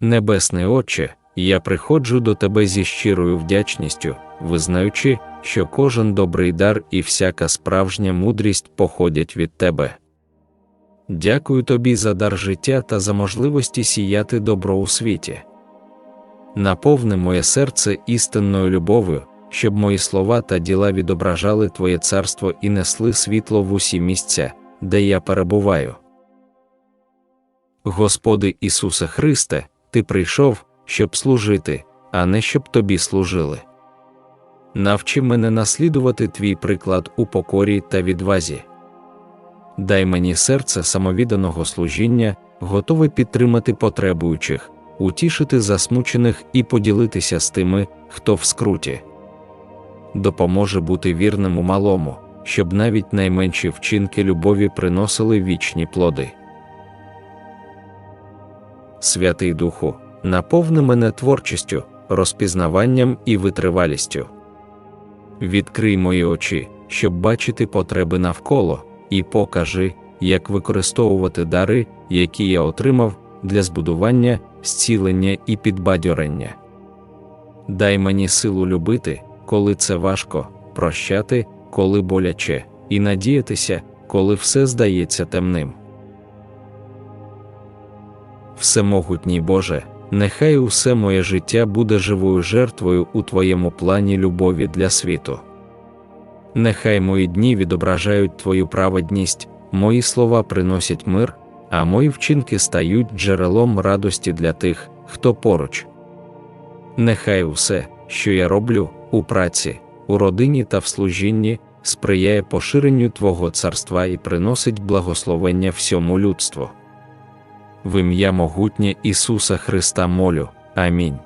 Небесний Отче, я приходжу до Тебе зі щирою вдячністю, визнаючи, що кожен добрий дар і всяка справжня мудрість походять від Тебе. Дякую Тобі за дар життя та за можливості сіяти добро у світі. Наповни моє серце істинною любов'ю, щоб мої слова та діла відображали Твоє царство і несли світло в усі місця, де я перебуваю. Господи Ісусе Христе, Ти прийшов, щоб служити, а не щоб Тобі служили. Навчи мене наслідувати Твій приклад у покорі та відвазі. Дай мені серце самовідданого служіння, готове підтримати потребуючих, утішити засмучених і поділитися з тими, хто в скруті. Допоможе бути вірним у малому, щоб навіть найменші вчинки любові приносили вічні плоди. Святий Духу, наповни мене творчістю, розпізнаванням і витривалістю. Відкрий мої очі, щоб бачити потреби навколо, і покажи, як використовувати дари, які я отримав, для збудування, зцілення і підбадьорення. Дай мені силу любити, коли це важко, прощати, коли боляче, і надіятися, коли все здається темним. Всемогутній Боже, нехай усе моє життя буде живою жертвою у Твоєму плані любові для світу. Нехай мої дні відображають Твою праведність, мої слова приносять мир, а мої вчинки стають джерелом радості для тих, хто поруч. Нехай усе, що я роблю у праці, у родині та в служінні, сприяє поширенню Твого царства і приносить благословення всьому людству. В ім'я могутнє Ісуса Христа молю. Амінь.